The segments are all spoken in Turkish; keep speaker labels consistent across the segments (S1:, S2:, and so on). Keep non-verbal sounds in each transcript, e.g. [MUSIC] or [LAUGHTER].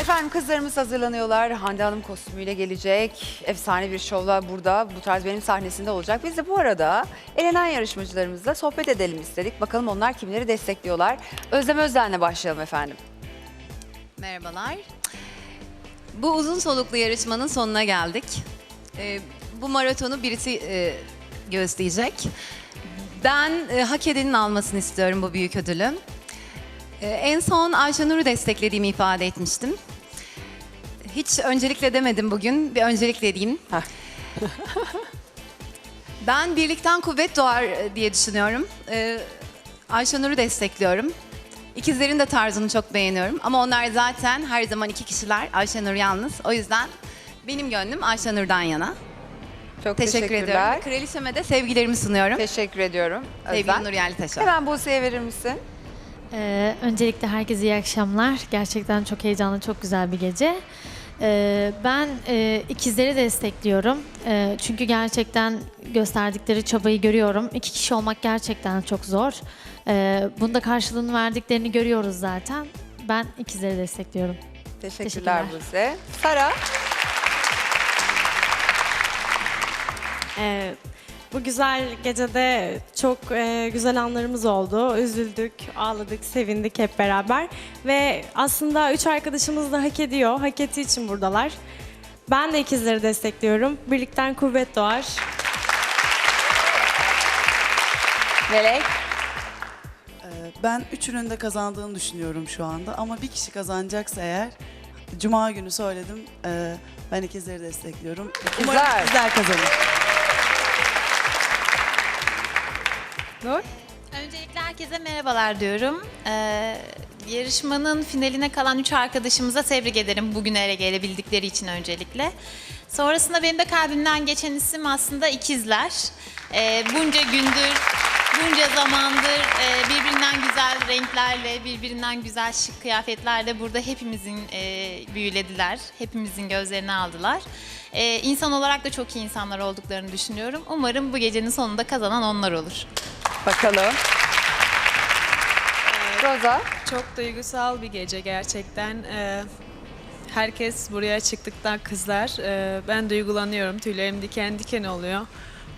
S1: Efendim kızlarımız hazırlanıyorlar. Hande Hanım kostümüyle gelecek. Efsane bir şovla burada bu tarz benim sahnesinde olacak. Biz de bu arada elenen yarışmacılarımızla sohbet edelim istedik. Bakalım onlar kimleri destekliyorlar. Özlem Özden'le başlayalım efendim.
S2: Merhabalar. Bu uzun soluklu yarışmanın sonuna geldik. Ee, bu maratonu birisi e, gözleyecek. Ben e, hak edenin almasını istiyorum bu büyük ödülü. Ee, en son Ayşenur'u desteklediğimi ifade etmiştim. Hiç öncelikle demedim bugün. Bir öncelikle diyeyim. [LAUGHS] Ben birlikten kuvvet doğar e, diye düşünüyorum. Ee, Ayşenur'u destekliyorum. İkizlerin de tarzını çok beğeniyorum. Ama onlar zaten her zaman iki kişiler. Ayşenur yalnız. O yüzden benim gönlüm Ayşenur'dan yana.
S1: Çok
S2: Teşekkür
S1: teşekkürler.
S2: ediyorum. Kraliçeme de sevgilerimi sunuyorum.
S1: Teşekkür ediyorum.
S2: Sevgili. Nur Yerlitaş'a.
S1: Hemen Buse'ye verir misin?
S3: Ee, öncelikle herkese iyi akşamlar. Gerçekten çok heyecanlı, çok güzel bir gece. Ee, ben e, ikizleri destekliyorum. Ee, çünkü gerçekten gösterdikleri çabayı görüyorum. İki kişi olmak gerçekten çok zor. Ee, bunda karşılığını verdiklerini görüyoruz zaten. Ben ikizleri destekliyorum.
S1: Teşekkürler,
S3: Teşekkürler.
S1: Buse. Sara.
S4: Ee, bu güzel gecede çok e, güzel anlarımız oldu. Üzüldük, ağladık, sevindik hep beraber. Ve aslında üç arkadaşımız da hak ediyor. Hak ettiği için buradalar. Ben de ikizleri destekliyorum. Birlikten kuvvet doğar.
S1: Melek.
S5: Ee, Ben üçünün de kazandığını düşünüyorum şu anda ama bir kişi kazanacaksa eğer Cuma günü söyledim ee, ben ikizleri destekliyorum. Umarım
S1: Güzel.
S5: ikizler kazanır.
S1: Nur.
S6: Öncelikle herkese merhabalar diyorum. Ee, yarışmanın finaline kalan üç arkadaşımıza tebrik ederim bugünlere gelebildikleri için öncelikle. Sonrasında benim de kalbimden geçen isim aslında ikizler. Ee, bunca gündür, bunca zamandır e, birbirinden güzel renklerle, birbirinden güzel şık kıyafetlerle burada hepimizin e, büyülediler. Hepimizin gözlerini aldılar. Ee, insan olarak da çok iyi insanlar olduklarını düşünüyorum. Umarım bu gecenin sonunda kazanan onlar olur.
S1: Bakalım. Roza.
S7: Çok duygusal bir gece gerçekten. Ee, herkes buraya çıktıktan kızlar. Ee, ben duygulanıyorum. Tüylerim diken diken oluyor.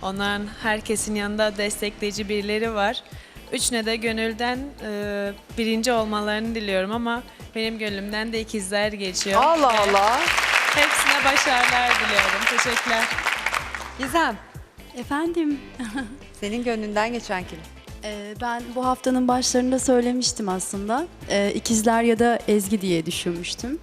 S7: Onların herkesin yanında destekleyici birileri var. Üçüne de gönülden e, birinci olmalarını diliyorum ama benim gönlümden de ikizler geçiyor.
S1: Allah Allah.
S7: Hepsine başarılar diliyorum. Teşekkürler.
S1: Gizem.
S8: Efendim, [LAUGHS]
S1: Senin gönlünden geçen kim?
S8: e, ben bu haftanın başlarında söylemiştim aslında. E, ikizler ya da Ezgi diye düşünmüştüm.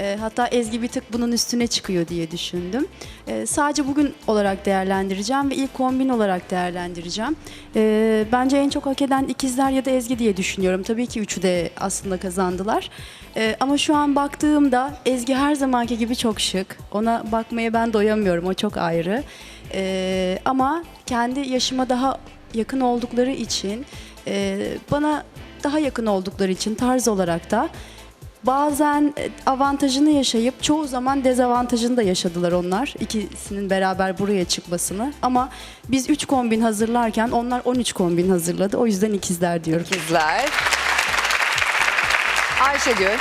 S8: E, hatta Ezgi bir tık bunun üstüne çıkıyor diye düşündüm. E, sadece bugün olarak değerlendireceğim ve ilk kombin olarak değerlendireceğim. E, bence en çok hak eden ikizler ya da Ezgi diye düşünüyorum. Tabii ki üçü de aslında kazandılar. E, ama şu an baktığımda Ezgi her zamanki gibi çok şık. Ona bakmaya ben doyamıyorum. O çok ayrı. E, ama kendi yaşıma daha yakın oldukları için e, bana daha yakın oldukları için tarz olarak da bazen e, avantajını yaşayıp çoğu zaman dezavantajını da yaşadılar onlar. İkisinin beraber buraya çıkmasını. Ama biz 3 kombin hazırlarken onlar 13 kombin hazırladı. O yüzden ikizler diyorum.
S1: İkizler. Ayşegül.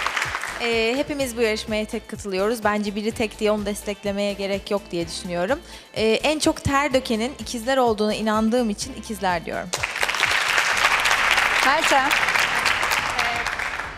S9: Ee, hepimiz bu yarışmaya tek katılıyoruz. Bence biri tek diye onu desteklemeye gerek yok diye düşünüyorum. Ee, en çok ter dökenin ikizler olduğuna inandığım için ikizler diyorum.
S1: Meltem.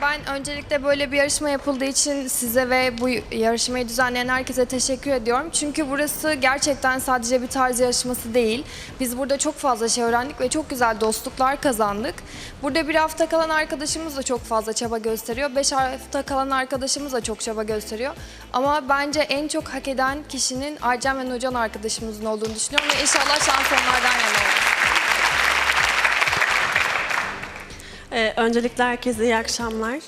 S10: Ben öncelikle böyle bir yarışma yapıldığı için size ve bu yarışmayı düzenleyen herkese teşekkür ediyorum. Çünkü burası gerçekten sadece bir tarz yarışması değil. Biz burada çok fazla şey öğrendik ve çok güzel dostluklar kazandık. Burada bir hafta kalan arkadaşımız da çok fazla çaba gösteriyor. Beş hafta kalan arkadaşımız da çok çaba gösteriyor. Ama bence en çok hak eden kişinin Arcem ve Nurcan arkadaşımızın olduğunu düşünüyorum. Ve inşallah şans onlardan yana olur.
S4: Ee, öncelikle herkese iyi akşamlar.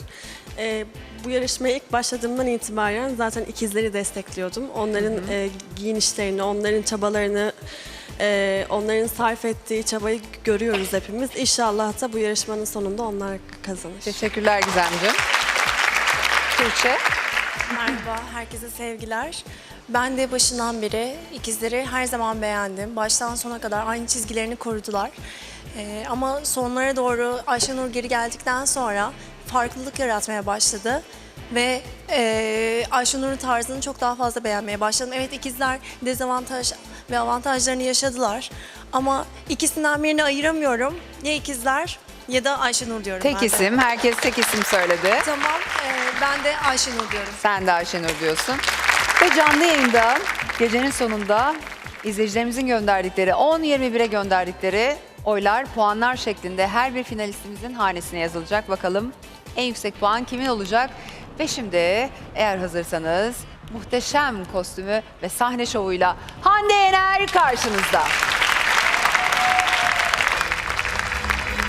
S4: Ee, bu yarışmaya ilk başladığımdan itibaren zaten ikizleri destekliyordum. Onların e, giyinişlerini, onların çabalarını, e, onların sarf ettiği çabayı görüyoruz hepimiz. İnşallah da bu yarışmanın sonunda onlar kazanır.
S1: Teşekkürler Gizemciğim. Tuğçe.
S11: Merhaba, herkese sevgiler. Ben de başından beri ikizleri her zaman beğendim. Baştan sona kadar aynı çizgilerini korudular. Ee, ama sonlara doğru Ayşenur geri geldikten sonra farklılık yaratmaya başladı. Ve e, Ayşenur'un tarzını çok daha fazla beğenmeye başladım. Evet ikizler dezavantaj ve avantajlarını yaşadılar. Ama ikisinden birini ayıramıyorum. Ya ikizler ya da Ayşenur diyorum ben
S1: Tek
S11: de.
S1: isim, herkes tek isim söyledi.
S11: Tamam, e, ben de Ayşenur diyorum.
S1: Sen de Ayşenur diyorsun. Ve canlı yayında gecenin sonunda izleyicilerimizin gönderdikleri 10-21'e gönderdikleri oylar puanlar şeklinde her bir finalistimizin hanesine yazılacak. Bakalım en yüksek puan kimin olacak? Ve şimdi eğer hazırsanız muhteşem kostümü ve sahne şovuyla Hande Yener karşınızda.